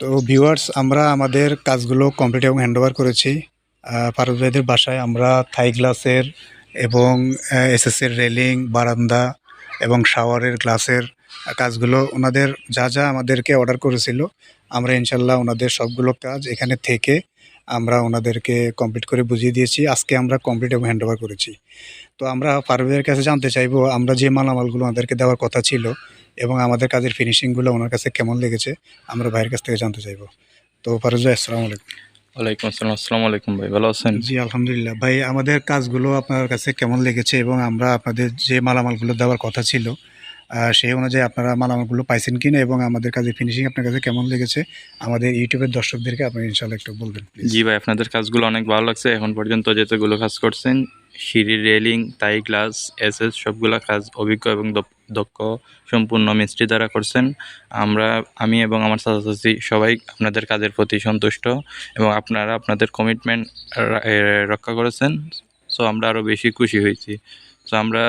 তো ভিউয়ার্স আমরা আমাদের কাজগুলো কমপ্লিট এবং হ্যান্ডওভার করেছি। ফারুক ভাইদের বাসায় আমরা থাই গ্লাসের এবং এসএসের রেলিং বারান্দা এবং শাওয়ারের গ্লাসের কাজগুলো, ওনাদের যা যা আমাদেরকে অর্ডার করেছিল, আমরা ইনশাল্লাহ ওনাদের সবগুলো কাজ এখানে থেকে আমরা ওনাদেরকে কমপ্লিট করে বুঝিয়ে দিয়েছি। আজকে আমরা কমপ্লিট এবং হ্যান্ডওভার করেছি। তো আমরা ফারুক কাছে জানতে চাইব, আমরা যে মালামালগুলো ওনাদেরকে দেওয়ার কথা ছিল এবং আমাদের কাজের ফিনিশিংগুলো ওনার কাছে কেমন লেগেছে আমরা ভাইয়ের কাছ থেকে জানতে চাইব। তো ফারুজ ভাই আসসালামু আলাইকুম। ওয়ালাইকুম আসসালাম আসসালামু আলাইকুম ভাই ভালো আছেন? জি আলহামদুলিল্লাহ। ভাই আমাদের কাজগুলো আপনার কাছে কেমন লেগেছে এবং আমরা আপনাদের যে মালামালগুলো দেওয়ার কথা ছিল সেই অনুযায়ী আপনারা মালামালগুলো পাইছেন কিনা এবং আমাদের কাজে ফিনিশিং আপনার কাছে কেমন লেগেছে আমাদের ইউটিউবের দর্শকদেরকে আপনি ইনশাল্লাহ একটু বলবেন জি ভাই আপনাদের কাজগুলো অনেক ভালো লাগছে। এখন পর্যন্ত যেতগুলো কাজ করছেন সিঁড়ি, রেলিং, তাই গ্লাস, এস এস সবগুলো কাজ অভিজ্ঞ এবং দক্ষ সম্পূর্ণ মিস্ত্রি দ্বারা করছেন। আমরা, আমি এবং আমার চাচাচাচি সবাই আপনাদের কাজের প্রতি সন্তুষ্ট এবং আপনারা আপনাদের কমিটমেন্ট রক্ষা করেছেন। সো আমরা আরও বেশি খুশি হয়েছি। তো আমরা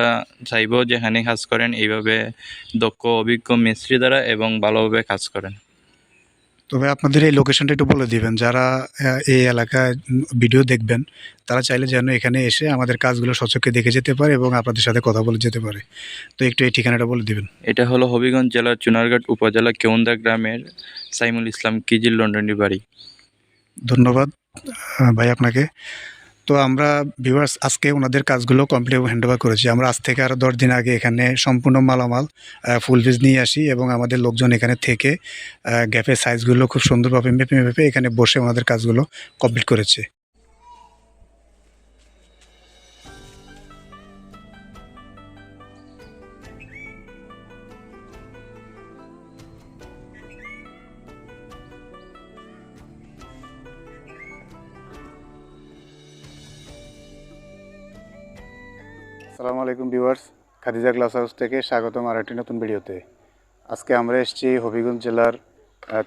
চাইব যেখানে কাজ করেন, এইভাবে দক্ষ, অভিজ্ঞ মিস্ত্রি দ্বারা এবং ভালোভাবে কাজ করেন। তবে আপনাদের এই লোকেশনটা একটু বলে দিবেন। যারা এই এলাকায় ভিডিও দেখবেন তারা চাইলে যেন এখানে এসে আমাদের কাজগুলো সচক্ষে দেখে যেতে পারে এবং আপনাদের সাথে কথা বলে যেতে পারে। তো একটু এই ঠিকানাটা বলে দিবেন। এটা হলো হবিগঞ্জ জেলার চুনারঘাট উপজেলা কেউন্দা গ্রামের সাইমুল ইসলাম কিজিল লন্ডনী বাড়ি ধন্যবাদ ভাই আপনাকে। তো আমরা ভিউয়ার্স আজকে ওনাদের কাজগুলো কমপ্লিট হ্যান্ড ওভার করেছি। আমরা আজ থেকে আরও দশ দিন আগে এখানে সম্পূর্ণ মালামাল ফুল বীজ নিয়ে আসি এবং আমাদের লোকজন এখানে থেকে গ্যাপের সাইজগুলো খুব সুন্দরভাবে মেপে মেপে এখানে বসে ওনাদের কাজগুলো কমপ্লিট করেছে। আসসালামু আলাইকুম ভিউয়ার্স, খাদিজা গ্লাস হাউস থেকে স্বাগতম আর একটি নতুন ভিডিওতে। আজকে আমরা এসেছি হবিগঞ্জ জেলার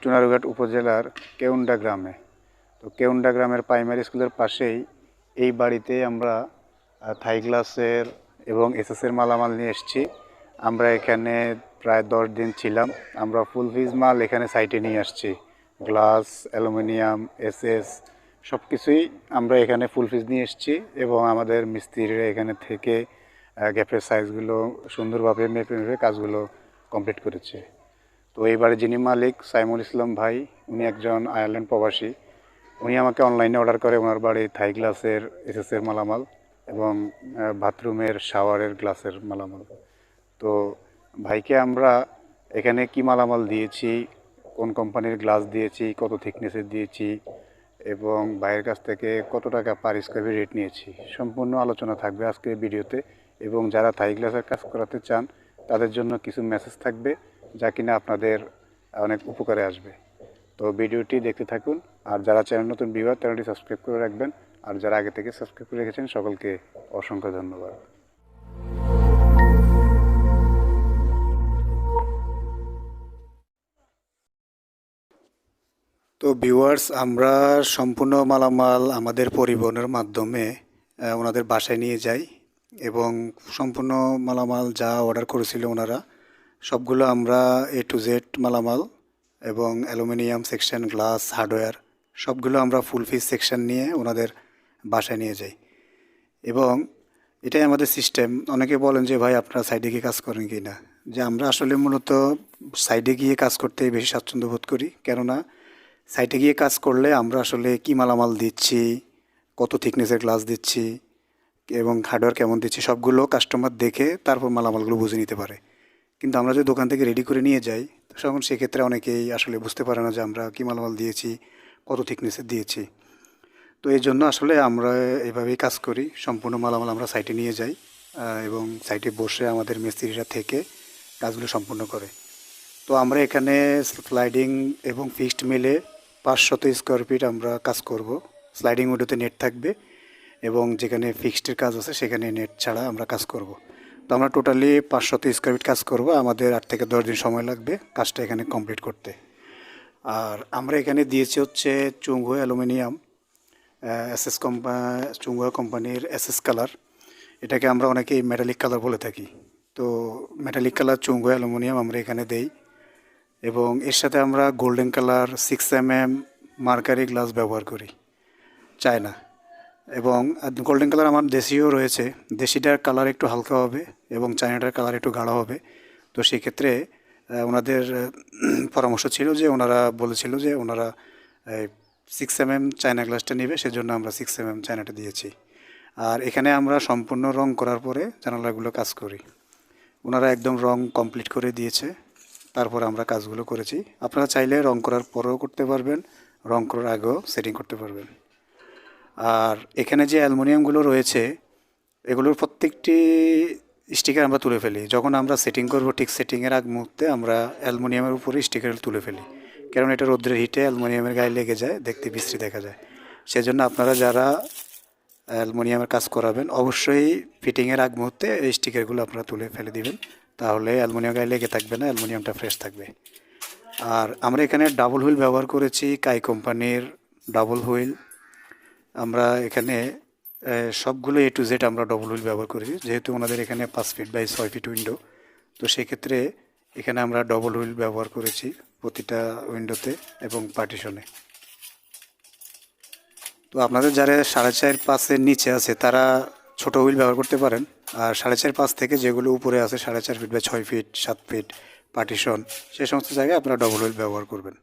চুনারুঘাট উপজেলার কেউন্ডা গ্রামে। তো কেউন্ডা গ্রামের প্রাইমারি স্কুলের পাশেই এই বাড়িতে আমরা থাই গ্লাসের এবং এসএসের মালামাল নিয়ে এসেছি। আমরা এখানে প্রায় দশ দিন ছিলাম। আমরা ফুল ফিজ মাল এখানে সাইটে নিয়ে আসছি। গ্লাস অ্যালুমিনিয়াম এসএস সব কিছুই আমরা এখানে ফুল ফিজ নিয়ে এসেছি এবং আমাদের মিস্ত্রিরা এখানে থেকে গ্যাপের সাইজগুলো সুন্দরভাবে মেপে মেপে কাজগুলো কমপ্লিট করেছে। তো এইবারে যিনি মালিক, সাইমুল ইসলাম ভাই, উনি একজন আয়ারল্যান্ড প্রবাসী। উনি আমাকে অনলাইনে অর্ডার করে ওনার বাড়ি থাই গ্লাসের এসএসের মালামাল এবং বাথরুমের শাওয়ারের গ্লাসের মালামাল। তো ভাইকে আমরা এখানে কি মালামাল দিয়েছি, কোন কোম্পানির গ্লাস দিয়েছি, কত থিকনেসের দিয়েছি এবং ভাইয়ের কাছ থেকে কত টাকা পার স্কোয়ার রেট নিয়েছি, সম্পূর্ণ আলোচনা থাকবে আজকের ভিডিওতে এবং যারা থাই গ্লাসের কাজ করাতে চান, তাদের জন্য কিছু মেসেজ থাকবে যা কিনা আপনাদের অনেক উপকারে আসবে। তো ভিডিওটি দেখতে থাকুন, আর যারা চ্যানেল নতুন বিভাগ চ্যানেলটি সাবস্ক্রাইব করে রাখবেন, আর যারা আগে থেকে সাবস্ক্রাইব করে রেখেছেন, সকলকে অসংখ্য ধন্যবাদ। তো ভিউয়ার্স আমরা সম্পূর্ণ মালামাল আমাদের পরিবহনের মাধ্যমে ওনাদের বাসায় নিয়ে যাই। এবং সম্পূর্ণ মালামাল যা অর্ডার করেছিল ওনারা, সবগুলো আমরা এ টু জেড মালামাল এবং অ্যালুমিনিয়াম সেকশন, গ্লাস, হার্ডওয়্যার, সবগুলো আমরা ফুল ফিস সেকশন নিয়ে ওনাদের বাসায় নিয়ে যাই। এবং এটাই আমাদের সিস্টেম। অনেকে বলেন যে, ভাই, আপনারা সাইডে গিয়ে কাজ করেন কি না? যে, আমরা আসলে মূলত সাইডে গিয়ে কাজ করতে বেশি স্বাচ্ছন্দ্য বোধ করি। কেননা সাইটে গিয়ে কাজ করলে আমরা আসলে কি মালামাল দিচ্ছি, কত থিকনেসের গ্লাস দিচ্ছি এবং হার্ডওয়্যার কেমন দিচ্ছি, সবগুলো কাস্টমার দেখে তারপর মালামালগুলো বুঝে নিতে পারে। কিন্তু আমরা যদি দোকান থেকে রেডি করে নিয়ে যাই তখন সেক্ষেত্রে অনেকেই আসলে বুঝতে পারে না যে আমরা কী মালামাল দিয়েছি, কত থিকনেসের দিয়েছি। তো এই জন্য আসলে আমরা এভাবেই কাজ করি, সম্পূর্ণ মালামাল আমরা সাইটে নিয়ে যাই এবং সাইটে বসে আমাদের মিস্ত্রিরা থেকে কাজগুলো সম্পূর্ণ করে। তো আমরা এখানে স্লাইডিং এবং ফিক্সড মিলে পাঁচশত স্কোয়ার ফিট আমরা কাজ করব। স্লাইডিং উইডোতে নেট থাকবে। এবং যেখানে ফিক্সডের কাজ আছে, সেখানে নেট ছাড়া আমরা কাজ করব। তো আমরা টোটালি পাঁচশত স্কোয়ার ফিট কাজ করব। আমাদের আট থেকে দশ দিন সময় লাগবে কাজটা এখানে কমপ্লিট করতে। আর আমরা এখানে দিয়েছি হচ্ছে চুঙ্গু অ্যালুমিনিয়াম এসএস কোম্পা চুঙ্গুয়া কোম্পানির এসএস কালার। এটাকে আমরা অনেকেই মেটালিক কালার বলে থাকি। তো মেটালিক কালার চুঙ্গু অ্যালুমিনিয়াম আমরা এখানে দেই। এবং এর সাথে আমরা golden colour six M M mercury glass ব্যবহার করি। চায়না। এবং গোল্ডেন কালার আমার দেশিও রয়েছে। দেশিটার কালার একটু হালকা হবে এবং চায়নাটার কালার একটু গাঢ় হবে। তো সেক্ষেত্রে ওনাদের পরামর্শ ছিল যে ওনারা বলেছিল যে ওনারা সিক্স এম এম চায়না গ্লাসটা নেবে, সেজন্য আমরা সিক্স এম এম চায়নাটা দিয়েছি। আর এখানে আমরা সম্পূর্ণ রং করার পরে জানালাগুলো কাজ করি। ওনারা একদম রং কমপ্লিট করে দিয়েছে। তারপর আমরা কাজগুলো করেছি। আপনারা চাইলে রং করার পরেও করতে পারবেন, রং করার আগেও সেটিং করতে পারবেন। আর এখানে যে অ্যালুমিনিয়ামগুলো রয়েছে, এগুলোর প্রত্যেকটি স্টিকার আমরা তুলে ফেলি। যখন আমরা সেটিং করব, ঠিক সেটিংয়ের আগ মুহূর্তে আমরা অ্যালুমিনিয়ামের উপরে স্টিকার তুলে ফেলি। কারণ এটা রোদ্রের হিটে অ্যালুমিনিয়ামের গায়ে লেগে যায়, দেখতে বিশ্রী দেখা যায়। সেজন্য আপনারা যারা অ্যালুমিনিয়ামের কাজ করাবেন, অবশ্যই ফিটিংয়ের আগ মুহূর্তে এই স্টিকারগুলো আপনারা তুলে ফেলে দিবেন। তাহলে অ্যালুমিনিয়াম গায়ে লেগে থাকবে না, অ্যালুমিনিয়ামটা ফ্রেশ থাকবে। আর আমরা এখানে ডাবল হুইল ব্যবহার করেছি কাই কোম্পানির ডাবল হুইল আমরা এখানে সবগুলো এ টু জেড আমরা ডবল হুইল ব্যবহার করেছি। যেহেতু ওনাদের এখানে পাঁচ ফিট বাই ছয় ফিট উইন্ডো তো সেক্ষেত্রে এখানে আমরা ডবল হুইল ব্যবহার করেছি প্রতিটা উইন্ডোতে এবং পার্টিশনে তো আপনাদের যারা সাড়ে চার পাঁচের নিচে আছে, তারা ছোট হুইল ব্যবহার করতে পারেন। আর সাড়ে চার পাঁচ থেকে যেগুলো উপরে আছে, সাড়ে চার ফিট বা ছয় ফিট সাত ফিট পার্টিশন সে সমস্ত জায়গায় আপনারা ডবল হুইল ব্যবহার করবেন।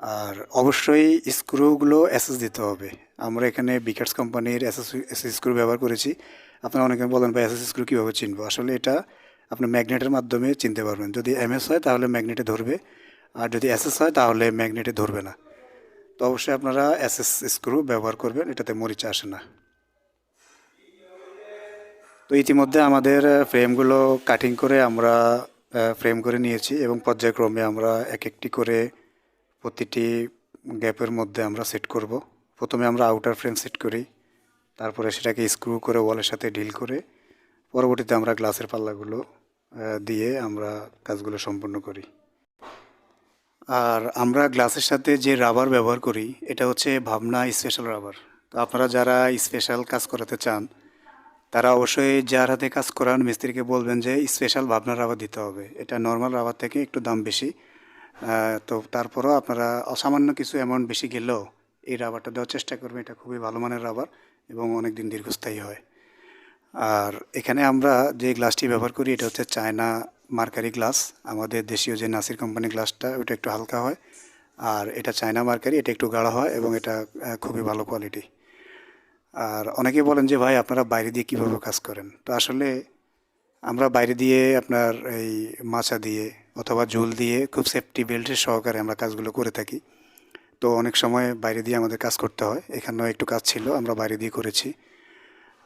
আর অবশ্যই স্ক্রুগুলো অ্যাসেস দিতে হবে। আমরা এখানে বিকার্স কোম্পানির অ্যাসেস এসএস স্ক্রু ব্যবহার করেছি। আপনারা অনেকে বলেন, ভাই অ্যাসেস স্ক্রু কীভাবে চিনবো? আসলে এটা আপনি ম্যাগনেটের মাধ্যমে চিনতে পারবেন। যদি এমএস হয়, তাহলে ম্যাগনেটে ধরবে। আর যদি অ্যাসেস হয়, তাহলে ম্যাগনেটে ধরবে না। তো অবশ্যই আপনারা অ্যাসেস স্ক্রু ব্যবহার করবেন, এটাতে মরিচা আসে না। তো ইতিমধ্যে আমাদের ফ্রেমগুলো কাটিং করে আমরা ফ্রেম করে নিয়েছি এবং পর্যায়ক্রমে আমরা এক একটি করে প্রতিটি গ্যাপের মধ্যে আমরা সেট করব। প্রথমে আমরা আউটার ফ্রেম সেট করি, তারপরে সেটাকে স্ক্রু করে ওয়ালের সাথে ডিল করে, পরবর্তীতে আমরা গ্লাসের পাল্লাগুলো দিয়ে আমরা কাজগুলো সম্পন্ন করি। আর আমরা গ্লাসের সাথে যে রাবার ব্যবহার করি, এটা হচ্ছে ভাবনা স্পেশাল রাবার তো আপনারা যারা স্পেশাল কাজ করাতে চান, তারা অবশ্যই যার হাতে কাজ করান, মিস্ত্রিকে বলবেন যে স্পেশাল ভাবনা রাবার দিতে হবে। এটা নর্মাল রাবার থেকে একটু দাম বেশি। তো তারপরও আপনারা অসামান্য কিছু অ্যামাউন্ট বেশি গেলেও এই রাবারটা দেওয়ার চেষ্টা করবেন। এটা খুবই ভালো মানের রাবার এবং অনেক দিন দীর্ঘস্থায়ী হয়। আর এখানে আমরা যে গ্লাসটি ব্যবহার করি, এটা হচ্ছে চায়না মার্কারি গ্লাস আমাদের দেশীয় যে নাসির কোম্পানি গ্লাসটা ওটা একটু হালকা হয়। আর এটা চায়না মার্কারি এটা একটু গাঢ় হয় এবং এটা খুবই ভালো কোয়ালিটি আর অনেকে বলেন যে, ভাই, আপনারা বাইরে দিয়ে কীভাবে কাজ করেন? তো আসলে আমরা বাইরে দিয়ে আপনার এই মাছা দিয়ে অথবা ঝুল দিয়ে খুব সেফটি বেল্টের সহকারে আমরা কাজগুলো করে থাকি। তো অনেক সময় বাইরে দিয়ে আমাদের কাজ করতে হয়। এখানেও একটু কাজ ছিল, আমরা বাইরে দিয়ে করেছি।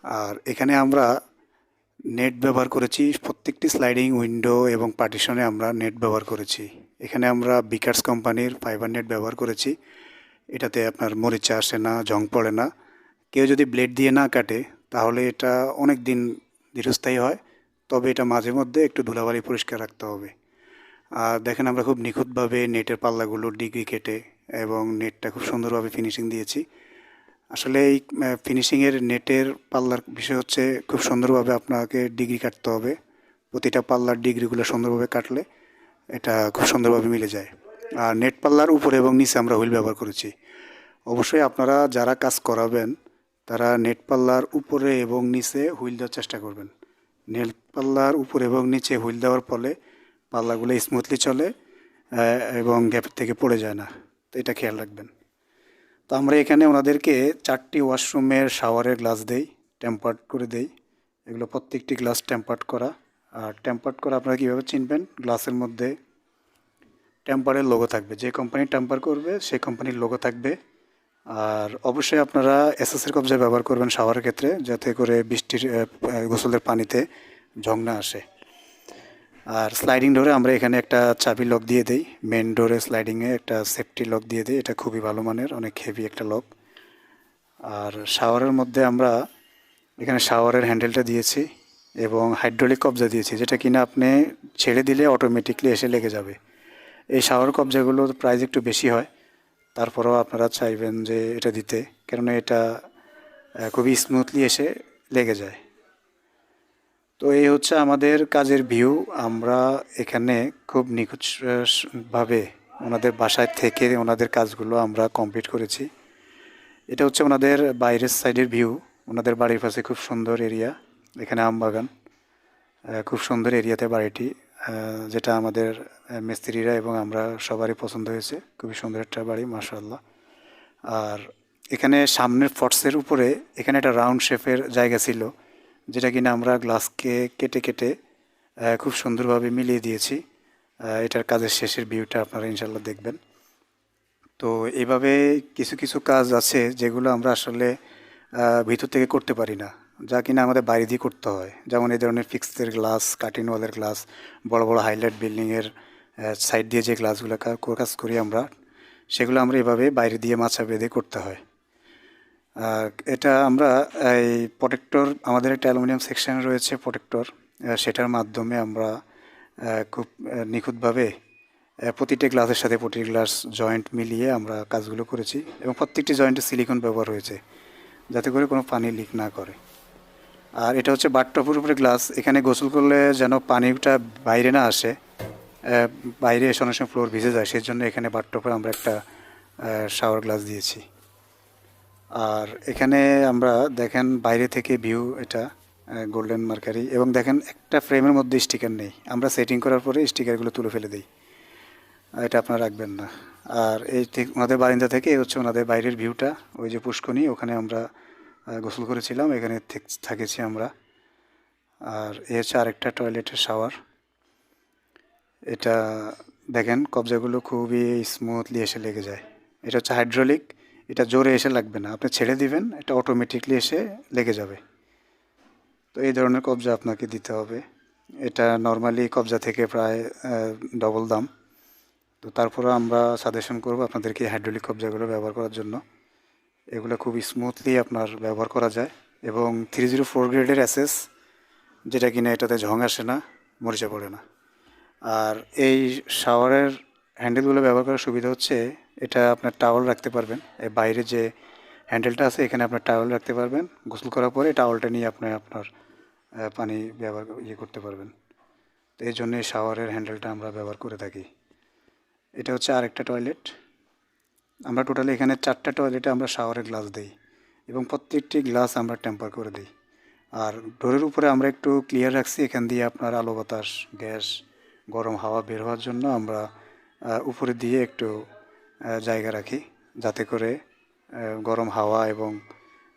আর এখানে আমরা নেট ব্যবহার করেছি, প্রত্যেকটি স্লাইডিং উইন্ডো এবং পার্টিশনে আমরা নেট ব্যবহার করেছি। এখানে আমরা বিকার্স কোম্পানির ফাইবার নেট ব্যবহার করেছি। এটাতে আপনার মরিচা আসে না, জং পড়ে না। কেউ যদি ব্লেড দিয়ে না কাটে, তাহলে এটা অনেক দিন দীর্ঘস্থায়ী হয়। তবে এটা মাঝে মধ্যে একটু ধুলাবালি পরিষ্কার রাখতে হবে। দেখেন আমরা খুব নিখুঁতভাবে নেটের পাল্লাগুলো ডিগ্রি কেটে এবং নেটটা খুব সুন্দরভাবে ফিনিশিং দিয়েছি। আসলে এই ফিনিশিংয়ের নেটের পাল্লার বিষয় হচ্ছে খুব সুন্দরভাবে আপনাকে ডিগ্রি কাটতে হবে। প্রতিটা পাল্লার ডিগ্রিগুলো সুন্দরভাবে কাটলে এটা খুব সুন্দরভাবে মিলে যায়। আর নেট পাল্লার উপরে এবং নিচে আমরা হুইল ব্যবহার করেছি। অবশ্যই আপনারা যারা কাজ করাবেন, তারা নেট পাল্লার উপরে এবং নিচে হুইল দেওয়ার চেষ্টা করবেন। নেট পাল্লার উপরে এবং নিচে হুইল দেওয়ার ফলে পাল্লাগুলো স্মুথলি চলে এবং গ্যাপের থেকে পড়ে যায় না। তো এটা খেয়াল রাখবেন। তো আমরা এখানে ওনাদেরকে চারটি ওয়াশরুমের শাওয়ারের গ্লাস দেই টেম্পার্ড করে দেই। এগুলো প্রত্যেকটি গ্লাস টেম্পার্ড করা। আর টেম্পার্ড করা আপনারা কীভাবে চিনবেন? গ্লাসের মধ্যে টেম্পারের লোগো থাকবে। যে কোম্পানি টেম্পার করবে সেই কোম্পানির লোগো থাকবে। আর অবশ্যই আপনারা এসএসের কবজা ব্যবহার করবেন শাওয়ারের ক্ষেত্রে, যাতে করে বৃষ্টির গোসলের পানিতে জং না আসে। আর স্লাইডিং ডোরে আমরা এখানে একটা চাবি লক দিয়ে দিই। মেন ডোরে স্লাইডিংয়ে একটা সেফটি লক দিয়ে দিই। এটা খুবই ভালো মানের, অনেক হেভি একটা লক আর শাওয়ারের মধ্যে আমরা এখানে শাওয়ারের হ্যান্ডেলটা দিয়েছি এবং হাইড্রোলিক কবজা দিয়েছি, যেটা কিনা আপনি ছেড়ে দিলে অটোমেটিকলি এসে লেগে যাবে। এই শাওয়ার কবজাগুলোর প্রাইস একটু বেশি হয়, তারপরেও আপনারা চাইবেন যে এটা দিতে, কেননা এটা খুবই স্মুথলি এসে লেগে যায়। তো এই হচ্ছে আমাদের কাজের ভিউ আমরা এখানে খুব নিখুঁতভাবে ওনাদের বাসায় থেকে ওনাদের কাজগুলো আমরা কমপ্লিট করেছি। এটা হচ্ছে ওনাদের বাইরের সাইডের ভিউ ওনাদের বাড়ির পাশে খুব সুন্দর এরিয়া এখানে আম বাগান। খুব সুন্দর এরিয়াতে বাড়িটি যেটা আমাদের মিস্ত্রিরা এবং আমরা সবারই পছন্দ হয়েছে। খুবই সুন্দর একটা বাড়ি, মাশাআল্লাহ। আর এখানে সামনের ফটসের উপরে এখানে একটা রাউন্ড শেপের জায়গা ছিল। যেটা কিনা আমরা গ্লাসকে কেটে কেটে খুব সুন্দরভাবে মিলিয়ে দিয়েছি। এটার কাজের শেষের ভিউটা আপনারা ইনশাল্লাহ দেখবেন। তো এভাবে কিছু কিছু কাজ আছে যেগুলো আমরা আসলে ভিতর থেকে করতে পারি না। যা কিনা আমাদের বাইরে দিয়ে করতে হয়। যেমন এই ধরনের ফিক্সের গ্লাস কাটিং ওয়ালের গ্লাস বড় বড় হাইলাইট বিল্ডিংয়ের সাইড দিয়ে যে গ্লাসগুলো কাজ করি আমরা, সেগুলো আমরা এভাবে বাইরে দিয়ে মাছা বেঁধে করতে হয়। এটা আমরা এই প্রোটেক্টর আমাদের একটা অ্যালুমিনিয়াম সেকশন রয়েছে প্রোটেক্টর সেটার মাধ্যমে আমরা খুব নিখুঁতভাবে প্রতিটি গ্লাসের সাথে প্রতিটি গ্লাস জয়েন্ট মিলিয়ে আমরা কাজগুলো করেছি এবং প্রত্যেকটি জয়েন্টে সিলিকন ব্যবহার হয়েছে, যাতে করে কোনো পানি লিক না করে। আর এটা হচ্ছে বাথটপের উপরে গ্লাস এখানে গোসল করলে যেন পানিটা বাইরে না আসে বাইরে এসে অনেক সময় ফ্লোর ভিজে যায় সেই জন্য এখানে বাথটপে আমরা একটা শাওয়ার গ্লাস দিয়েছি। আর এখানে আমরা দেখেন বাইরে থেকে ভিউ এটা গোল্ডেন মার্কারি এবং দেখেন একটা ফ্রেমের মধ্যে স্টিকার নেই। আমরা সেটিং করার পরে স্টিকারগুলো তুলে ফেলে দিই। এটা আপনারা রাখবেন না। আর এই ঠিক ওনাদের বারিন্দা থেকে হচ্ছে ওনাদের বাইরের ভিউটা ওই যে পুষ্কনি ওখানে আমরা গোসল করেছিলাম, এখানে থেক- থেকেছি আমরা। আর এ হচ্ছে আরেকটা টয়লেটের শাওয়ার এটা দেখেন কবজাগুলো খুবই স্মুথলি এসে লেগে যায়। এটা হচ্ছে হাইড্রোলিক এটা জোরে এসে লাগবে না। আপনি ছেড়ে দিবেন, এটা অটোমেটিকলি এসে লেগে যাবে। তো এই ধরনের কবজা আপনাকে দিতে হবে। এটা নর্মালি কবজা থেকে প্রায় ডবল দাম। তো তারপরে আমরা সাজেশন করব আপনাদেরকে হাইড্রোলিক কবজাগুলো ব্যবহার করার জন্য। এগুলো খুব স্মুথলি আপনার ব্যবহার করা যায় এবং থ্রি জিরো ফোর গ্রেডের অ্যাসেস যেটা কিনা এটাতে ঝং আসে না, মরিচা পড়ে না। আর এই শাওয়ারের হ্যান্ডেলগুলো ব্যবহার করার সুবিধা হচ্ছে এটা আপনার টাওয়াল রাখতে পারবেন। বাইরে যে হ্যান্ডেলটা আছে, এখানে আপনার টাওয়াল রাখতে পারবেন। গোসল করার পরে টাওয়ালটা নিয়ে আপনি আপনার পানি ব্যবহার ইয়ে করতে পারবেন। তো এই জন্য শাওয়ারের হ্যান্ডেলটা আমরা ব্যবহার করে থাকি। এটা হচ্ছে আরেকটা টয়লেট আমরা টোটালি এখানে চারটা টয়লেটে আমরা শাওয়ারের গ্লাস দিই এবং প্রত্যেকটি গ্লাস আমরা টেম্পার করে দিই। আর ডোরের উপরে আমরা একটু ক্লিয়ার রাখছি, এখান দিয়ে আপনার আলো বাতাস, গ্যাস, গরম হাওয়া বের হওয়ার জন্য আমরা উপরে দিয়ে একটু জায়গা রাখি, যাতে করে গরম হাওয়া এবং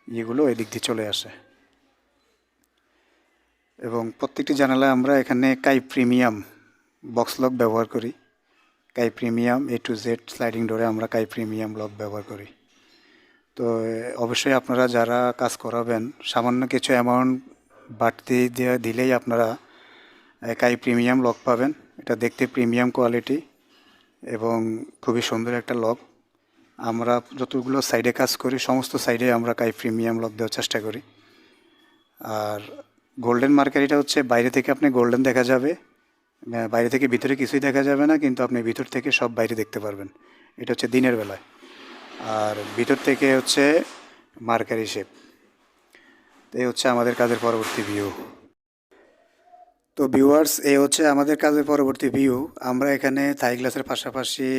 ইয়েগুলো এদিক দিয়ে চলে আসে। এবং প্রত্যেকটি জানালায় আমরা এখানে কাই প্রিমিয়াম বক্স লক ব্যবহার করি। Kai premium A to Z sliding ডোরে আমরা কাই প্রিমিয়াম লক ব্যবহার করি। তো, অবশ্যই আপনারা যারা কাজ করাবেন, সামান্য কিছু অ্যামাউন্ট বাড়তি দিলেই আপনারা কাই প্রিমিয়াম লক পাবেন। এটা দেখতে প্রিমিয়াম কোয়ালিটি এবং খুবই সুন্দর একটা লক আমরা যতগুলো সাইডে কাজ করি, সমস্ত সাইডে আমরা কাই প্রিমিয়াম লক দেওয়ার চেষ্টা করি। আর গোল্ডেন মার্কারিটা হচ্ছে বাইরে থেকে আপনি গোল্ডেন দেখা যাবে। বাইরে থেকে ভিতরে কিছুই দেখা যাবে না, কিন্তু আপনি ভিতর থেকে সব বাইরে দেখতে পারবেন। এটা হচ্ছে দিনের বেলায়। আর ভিতর থেকে হচ্ছে মার্কারি শেপ এই হচ্ছে আমাদের কাজের পরবর্তী ভিউ তো ভিউয়ার্স এই হচ্ছে আমাদের কাজের পরবর্তী ভিউ আমরা এখানে থাই গ্লাসের পাশাপাশি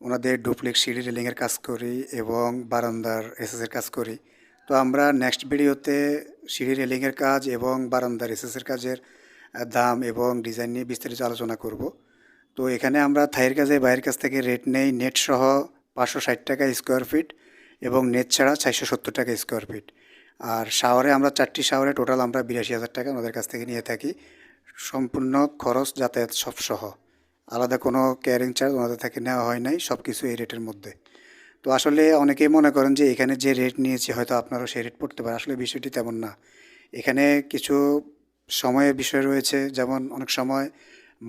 ওনাদের ডুপ্লেক্স সিঁড়ি রেলিংয়ের কাজ করি এবং বারান্দার এসএসের কাজ করি। তো আমরা নেক্সট ভিডিওতে সিঁড়ি রেলিংয়ের কাজ এবং বারান্দার এসএসের কাজের দাম এবং ডিজাইন নিয়ে বিস্তারিত আলোচনা করব। তো এখানে আমরা থাইয়ের কাজে বাইরের কাছ থেকে রেট নেই। নেট সহ পাঁচশো ষাট টাকা স্কোয়ার ফিট এবং নেট ছাড়া চারশো সত্তর টাকা স্কোয়ার ফিট আর শাওয়ারে আমরা চারটি শাওয়ারে টোটাল আমরা বিরাশি হাজার টাকা ওনাদের কাছ থেকে নিয়ে থাকি। সম্পূর্ণ খরচ যাতায়াত সব সহ আলাদা কোনো ক্যারিং চার্জ ওনাদের থেকে নেওয়া হয় নাই সব কিছু এই রেটের মধ্যে। তো আসলে অনেকেই মনে করেন যে এখানে যে রেট নিয়েছি, হয়তো আপনারও সেই রেট পড়তে পারে আসলে বিষয়টি তেমন না। এখানে কিছু সময়ের বিষয় রয়েছে, যেমন অনেক সময়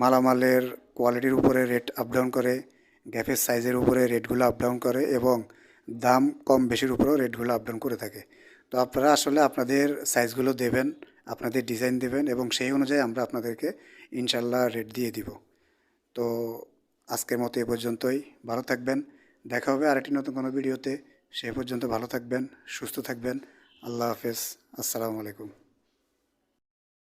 মালামালের কোয়ালিটির উপরে রেট আপ ডাউন করে গ্যাফের সাইজের উপরে রেটগুলো আপ ডাউন করে এবং দাম কম বেশির উপরেও রেটগুলো আপ ডাউন করে থাকে। তো আপনারা আসলে আপনাদের সাইজগুলো দেবেন। আপনাদের ডিজাইন দেবেন এবং সেই অনুযায়ী আমরা আপনাদেরকে ইনশাল্লাহ রেট দিয়ে দিব। তো আজকের মতো এ পর্যন্তই। ভালো থাকবেন। দেখা হবে আরেকটি নতুন কোনো ভিডিওতে সে পর্যন্ত ভালো থাকবেন, সুস্থ থাকবেন। আল্লাহ হাফেজ। আসসালামু আলাইকুম।